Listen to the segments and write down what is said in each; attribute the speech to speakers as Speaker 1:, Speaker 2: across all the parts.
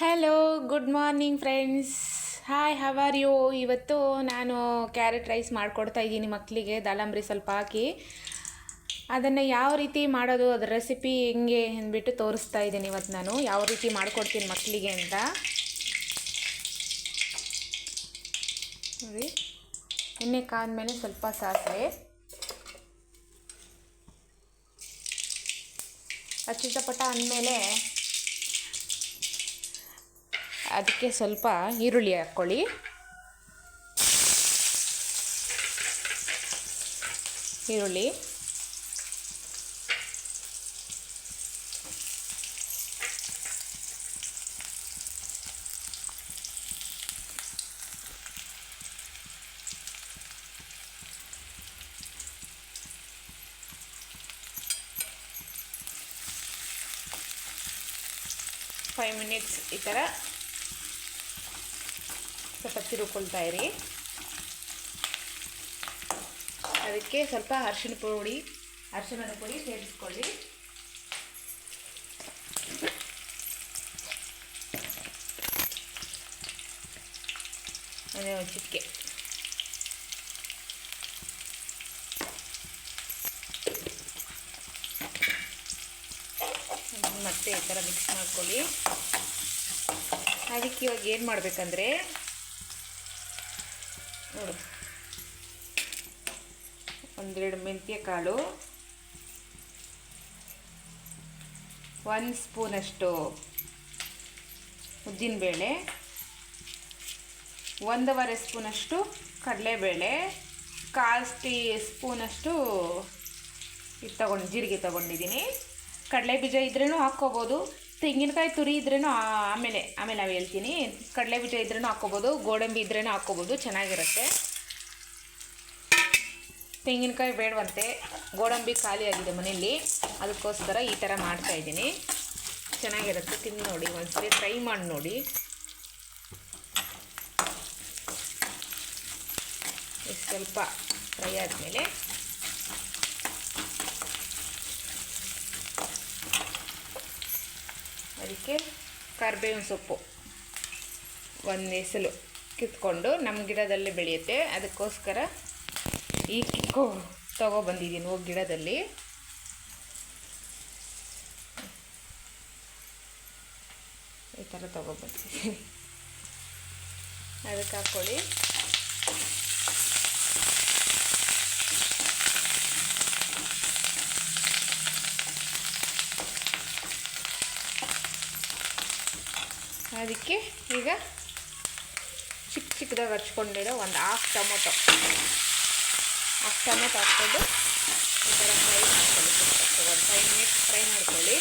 Speaker 1: Hello good morning friends hi how are you ಇವತ್ತು ನಾನು carrot rice ಮಾಡಿಕೊಡ್ತಾ ಇದ್ದೀನಿ ಮಕ್ಕಳಿಗೆ ದಾಳಂಬ್ರಿ ಸ್ವಲ್ಪ ಹಾಕಿ. ಅದನ್ನು ಯಾವ ರೀತಿ ಮಾಡೋದು, ಅದರ ರೆಸಿಪಿ ಹೆಂಗೆ ಅಂದ್ಬಿಟ್ಟು ತೋರಿಸ್ತಾ ಇದ್ದೀನಿ ಇವತ್ತು ನಾನು. ಯಾವ ರೀತಿ ಮಾಡಿಕೊಡ್ತೀನಿ ಮಕ್ಕಳಿಗೆ ಅಂತ. ನೋಡಿ, ಎಣ್ಣೆ ಕಾದ್ಮೇಲೆ ಸ್ವಲ್ಪ ಸಾಸಿವೆ. ಅಚ್ಚಿಟಪಟ ಅಂದಮೇಲೆ ಅದಕ್ಕೆ ಸ್ವಲ್ಪ ಈರುಳ್ಳಿ ಹಾಕ್ಕೊಳ್ಳಿ. ಈರುಳ್ಳಿ. ಫೈವ್ ಮಿನಿಟ್ಸ್ ಈ ಥರ ಸ್ವಲ್ಪ ತಿರುಕೊಳ್ತಾ ಇರಿ. ಅದಕ್ಕೆ ಸ್ವಲ್ಪ ಅರಿಶಿಣ ಪುಡಿ, ಅರಿಶಿಣದ ಪುಡಿ ಸೇರಿಸ್ಕೊಳ್ಳಿ. ಅದೇ ಚಿಟಿಕೆ. ಮತ್ತೆ ಈ ಥರ ಮಿಕ್ಸ್ ಮಾಡ್ಕೊಳ್ಳಿ. ಅದಕ್ಕೆ ಇವಾಗ ಏನು ಮಾಡಬೇಕಂದ್ರೆ ನೋಡು. ಒಂದೆರಡು ಮೆಂತ್ಯ ಕಾಳು ಒಂದು ಸ್ಪೂನಷ್ಟು ಉದ್ದಿನಬೇಳೆ. ಒಂದೂವರೆ ಸ್ಪೂನಷ್ಟು ಕಡಲೆಬೇಳೆ. ಕಾಲು ಟೀ ಸ್ಪೂನಷ್ಟು ಇದು ತಗೊಂಡು, ಜೀರಿಗೆ ತೊಗೊಂಡಿದ್ದೀನಿ. ಕಡಲೆ ಬೀಜ ಇದ್ರೂ ಹಾಕ್ಕೋಬೋದು. ತೆಂಗಿನಕಾಯಿ ತುರಿ ಇದ್ರೂ ಆಮೇಲೆ ಆಮೇಲೆ ನಾವು ಹೇಳ್ತೀನಿ. ಕಡಲೆ ಬೀಜ ಇದ್ರೂ ಹಾಕ್ಕೋಬೋದು ಗೋಡಂಬಿ ಇದ್ರೂ ಹಾಕ್ಕೋಬೋದು ಚೆನ್ನಾಗಿರುತ್ತೆ. ತೆಂಗಿನಕಾಯಿ ಬೇಡವಂತೆ. ಗೋಡಂಬಿ ಖಾಲಿ ಆಗಿದೆ ಮನೆಯಲ್ಲಿ. ಅದಕ್ಕೋಸ್ಕರ ಈ ಥರ ಮಾಡ್ತಾಯಿದ್ದೀನಿ ಚೆನ್ನಾಗಿರುತ್ತೆ, ತಿಂದು ನೋಡಿ, ಒಂದ್ಸರಿ ಟ್ರೈ ಮಾಡಿ ನೋಡಿ. ಸ್ವಲ್ಪ ಫ್ರೈ ಆದಮೇಲೆ. ಅದಕ್ಕೆ ಕರ್ಬೇವಿನ ಸೊಪ್ಪು ಒಂದು ಎಸಲು ಕಿತ್ಕೊಂಡು ನಮ್ಮ ಗಿಡದಲ್ಲಿ ಬೆಳೆಯುತ್ತೆ. ಅದಕ್ಕೋಸ್ಕರ ಈ ಕಿಕ್ಕು ತೊಗೊಬಂದಿದ್ದೀನಿ ಹೋಗಿ ಗಿಡದಲ್ಲಿ. ಈ ಥರ ತೊಗೊಬಂದಿದ್ದೀನಿ ಅದಕ್ಕೆ ಹಾಕ್ಕೊಳ್ಳಿ ಅದಕ್ಕೆ ಈಗ ಚಿಕ್ಕ ಚಿಕ್ಕದಾಗಿ ಹಚ್ಕೊಂಡಿರೋ ಒಂದು ಹಾಫ್ ಟೊಮೊಟೊ. ಹಾಫ್ ಟೊಮೊಟೊ ಹಾಕ್ಕೊಂಡು ಈ ಥರ ಫ್ರೈ ಮಾಡ್ಕೊಳ್ಳಿ ಒಂದು ಫೈವ್ ಮಿನಿಟ್ಸ್ ಫ್ರೈ ಮಾಡ್ಕೊಳ್ಳಿ.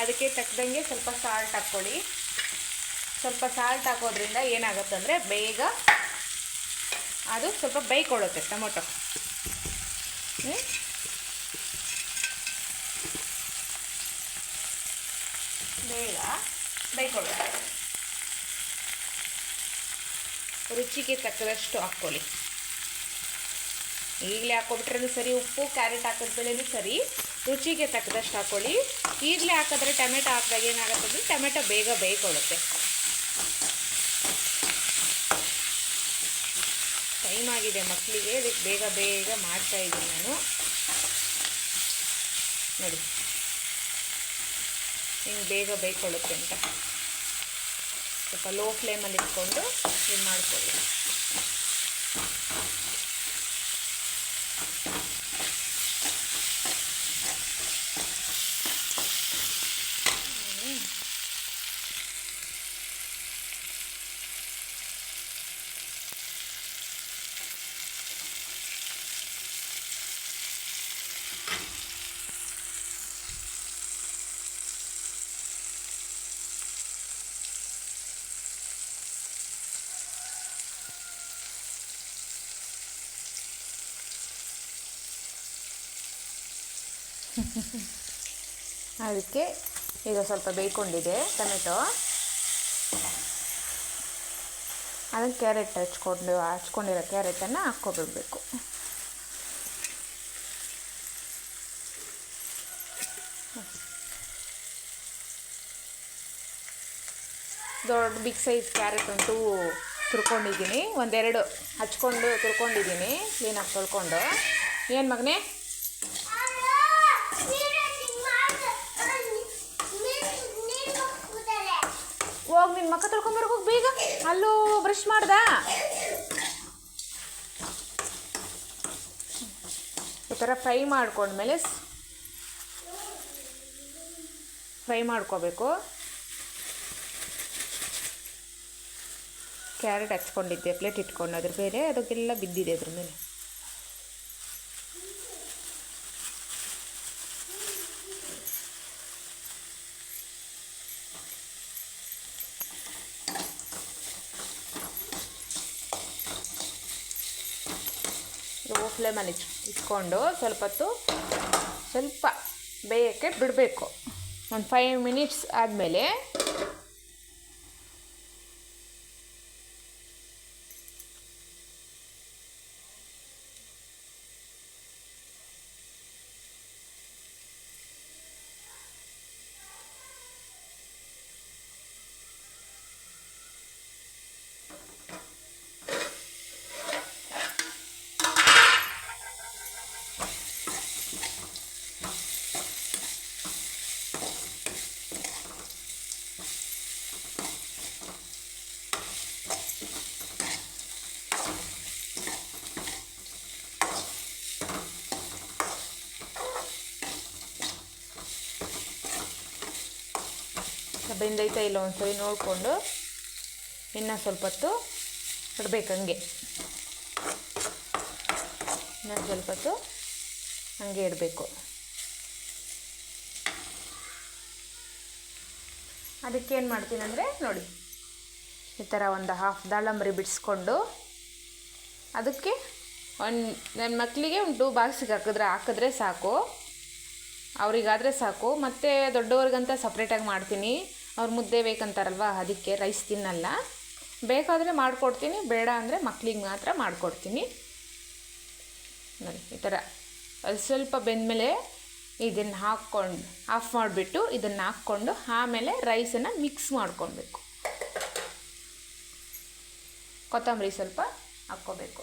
Speaker 1: ಅದಕ್ಕೆ ತಕ್ಕದಂಗೆ ಸ್ವಲ್ಪ ಸಾಲ್ಟ್ ಹಾಕ್ಕೊಳ್ಳಿ. ಸ್ವಲ್ಪ ಸಾಲ್ಟ್ ಹಾಕೋದ್ರಿಂದ ಏನಾಗುತ್ತೆ ಅಂದರೆ ಬೇಗ ಅದು ಸ್ವಲ್ಪ ಬೈಕೊಳ್ಳುತ್ತೆ ಟೊಮೊಟೊ. ಬೇಗ ಬೇಯ್ಕೊಳ್ಳುತ್ತೆ ರುಚಿಗೆ ತಕ್ಕದಷ್ಟು ಹಾಕ್ಕೊಳ್ಳಿ. ಈಗಲೇ ಹಾಕೊಬಿಟ್ರೂ ಸರಿ, ಉಪ್ಪು, ಕ್ಯಾರೆಟ್ ಹಾಕಿದ್ಮೇಲೆ ಸರಿ. ರುಚಿಗೆ ತಕ್ಕದಷ್ಟು ಹಾಕ್ಕೊಳ್ಳಿ. ಈಗಲೇ ಹಾಕಿದ್ರೆ ಟೊಮೆಟೊ ಹಾಕಿದಾಗ ಏನಾಗುತ್ತೆ ಅಂದರೆ ಟೊಮೆಟೊ ಬೇಗ ಬೇಯ್ಕೊಳ್ಳುತ್ತೆ. ಟೈಮ್ ಆಗಿದೆ ಮಕ್ಕಳಿಗೆ. ಅದಕ್ಕೆ ಬೇಗ ಬೇಗ ಮಾಡ್ತಾ ಇದ್ದೀನಿ ನಾನು. ನೋಡಿ. ಹಿಂಗೆ ಬೇಗ ಬೇಯ್ಕೊಳ್ಳುತ್ತೆ ಅಂತ. ಸ್ವಲ್ಪ ಲೋ ಫ್ಲೇಮಲ್ಲಿ ಇಟ್ಕೊಂಡು ಇದು ಮಾಡ್ಕೊಳ್ಳಿ ಅದಕ್ಕೆ ಈಗ ಸ್ವಲ್ಪ ಬೇಯ್ಕೊಂಡಿದೆ ಟೊಮೆಟೊ. ಅದನ್ನು ಕ್ಯಾರೆಟ್ ಹಚ್ಕೊಂಡು, ಹಚ್ಕೊಂಡಿರೋ ಕ್ಯಾರೆಟನ್ನು ಹಾಕ್ಕೊಬಿಡ್ಬೇಕು. ದೊಡ್ಡ ಬಿಗ್ ಸೈಜ್ ಕ್ಯಾರೆಟ್ ಅಂತೂ ತುರ್ಕೊಂಡಿದ್ದೀನಿ. ಒಂದೆರಡು ಹಚ್ಕೊಂಡು ತುರ್ಕೊಂಡಿದ್ದೀನಿ. ಕ್ಲೀನಾಗಿ ತೊಳ್ಕೊಂಡು? ಏನು ಮಗನೇ? ಮಕ್ಕ ತೊಳ್ಕೊಂಬರ್ಬೇಕು ಹೋಗಿ ಬೇಗ. ಅಲ್ಲೂ ಬ್ರಷ್ ಮಾಡ್ದ? ಈ ಥರ ಫ್ರೈ ಮಾಡ್ಕೊಂಡ್ಮೇಲೆ ಫ್ರೈ ಮಾಡ್ಕೋಬೇಕು. ಕ್ಯಾರೆಟ್ ಹಚ್ಕೊಂಡಿದ್ದೆ ಪ್ಲೇಟ್ ಇಟ್ಕೊಂಡು, ಅದ್ರ ಮೇಲೆ ಅದಕ್ಕೆಲ್ಲ ಬಿದ್ದಿದೆ ಅದ್ರ ಮೇಲೆ ಲೋ ಫ್ಲೇಮಲ್ಲಿ ಇಟ್ ಇಟ್ಕೊಂಡು ಸ್ವಲ್ಪ ಹೊತ್ತು ಸ್ವಲ್ಪ ಬೇಯಕ್ಕೆ ಬಿಡಬೇಕು. ಒಂದು ಫೈವ್ ಮಿನಿಟ್ಸ್ ಆದಮೇಲೆ ಬೆಂದೈತಾ ಇಲ್ಲ ಒಂದ್ಸರಿ ನೋಡಿಕೊಂಡು ಇನ್ನು ಸ್ವಲ್ಪ ಹೊತ್ತು ಇಡ್ಬೇಕು ಹಂಗೆ. ಇನ್ನೊಂದು ಸ್ವಲ್ಪ ಹೊತ್ತು ಹಂಗೆ ಇಡಬೇಕು. ಅದಕ್ಕೆ ಏನು ಮಾಡ್ತೀನಿ ಅಂದರೆ ನೋಡಿ, ಈ ಥರ ಒಂದು ಹಾಫ್ ದಾಳಂಬರಿ ಬಿಡಿಸ್ಕೊಂಡು ಅದಕ್ಕೆ ಒಂದು ನನ್ನ ಮಕ್ಕಳಿಗೆ ಒಂದು ಟೂ ಬಾಕ್ಸಿಗೆ ಹಾಕಿದ್ರೆ ಹಾಕಿದ್ರೆ ಸಾಕು. ಅವರಿಗಾದರೆ ಸಾಕು. ಮತ್ತು ದೊಡ್ಡವ್ರಿಗಂತ ಸಪ್ರೇಟಾಗಿ ಮಾಡ್ತೀನಿ. ಅವ್ರು ಮುದ್ದೆ ಬೇಕಂತಾರಲ್ವ, ಅದಕ್ಕೆ ರೈಸ್ ತಿನ್ನಲ್ಲ. ಬೇಕಾದರೆ ಮಾಡಿಕೊಡ್ತೀನಿ, ಬೇಡ ಅಂದರೆ ಮಕ್ಳಿಗೆ ಮಾತ್ರ ಮಾಡಿಕೊಡ್ತೀನಿ. ನೋಡಿ, ಈ ಥರ ಸ್ವಲ್ಪ ಬೆಂದಮೇಲೆ ಇದನ್ನು ಹಾಕ್ಕೊಂಡು ಆಫ್ ಮಾಡಿಬಿಟ್ಟು ಇದನ್ನು ಹಾಕ್ಕೊಂಡು ಆಮೇಲೆ ರೈಸನ್ನು ಮಿಕ್ಸ್ ಮಾಡ್ಕೊಳ್ಬೇಕು. ಕೊತ್ತಂಬರಿ ಸ್ವಲ್ಪ ಹಾಕ್ಕೋಬೇಕು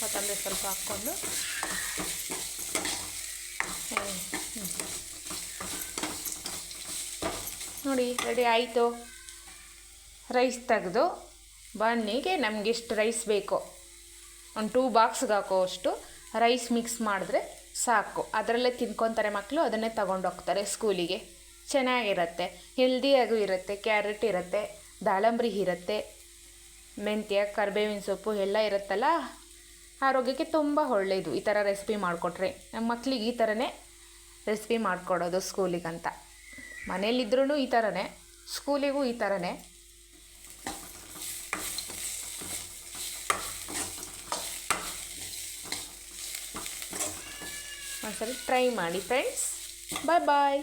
Speaker 1: ಕೊತ್ತಂಬರಿ ಸ್ವಲ್ಪ ಹಾಕ್ಕೊಂಡು. ನೋಡಿ, ರೆಡಿ ಆಯಿತು. ರೈಸ್ ತೆಗೆದು, ಬನ್ನಿಗೆ ನಮಗೆ ಎಷ್ಟು ರೈಸ್ ಬೇಕೋ, ಒಂದು ಟೂ ಬಾಕ್ಸ್ಗೆ ಹಾಕೋ ಅಷ್ಟು ರೈಸ್ ಮಿಕ್ಸ್ ಮಾಡಿದ್ರೆ ಸಾಕು. ಅದರಲ್ಲೇ ತಿನ್ಕೊತಾರೆ ಮಕ್ಕಳು ಅದನ್ನೇ ತಗೊಂಡು ಹೋಗ್ತಾರೆ ಸ್ಕೂಲಿಗೆ. ಚೆನ್ನಾಗಿರುತ್ತೆ. ಹೆಲ್ದಿಯಾಗೂ ಇರುತ್ತೆ, ಕ್ಯಾರೆಟ್ ಇರುತ್ತೆ, ದಾಳಂಬ್ರಿ ಇರುತ್ತೆ, ಮೆಂತ್ಯ, ಕರಿಬೇವಿನ ಸೊಪ್ಪು ಎಲ್ಲ ಇರುತ್ತಲ್ಲ ಆರೋಗ್ಯಕ್ಕೆ ತುಂಬ ಒಳ್ಳೆಯದು ಈ ಥರ ರೆಸಿಪಿ ಮಾಡಿಕೊಟ್ರೆ. ನಮ್ಮ ಮಕ್ಳಿಗೆ ಈ ಥರನೇ ರೆಸಿಪಿ ಮಾಡಿಕೊಡೋದು ಸ್ಕೂಲಿಗಂತ ಮನೇಲಿದ್ರೂ ಈ ಥರನೇ ಸ್ಕೂಲಿಗೂ ಈ ಥರನೇ ಒಂದ್ಸರಿ ಟ್ರೈ ಮಾಡಿ ಫ್ರೆಂಡ್ಸ್ ಬಾಯ್ ಬಾಯ್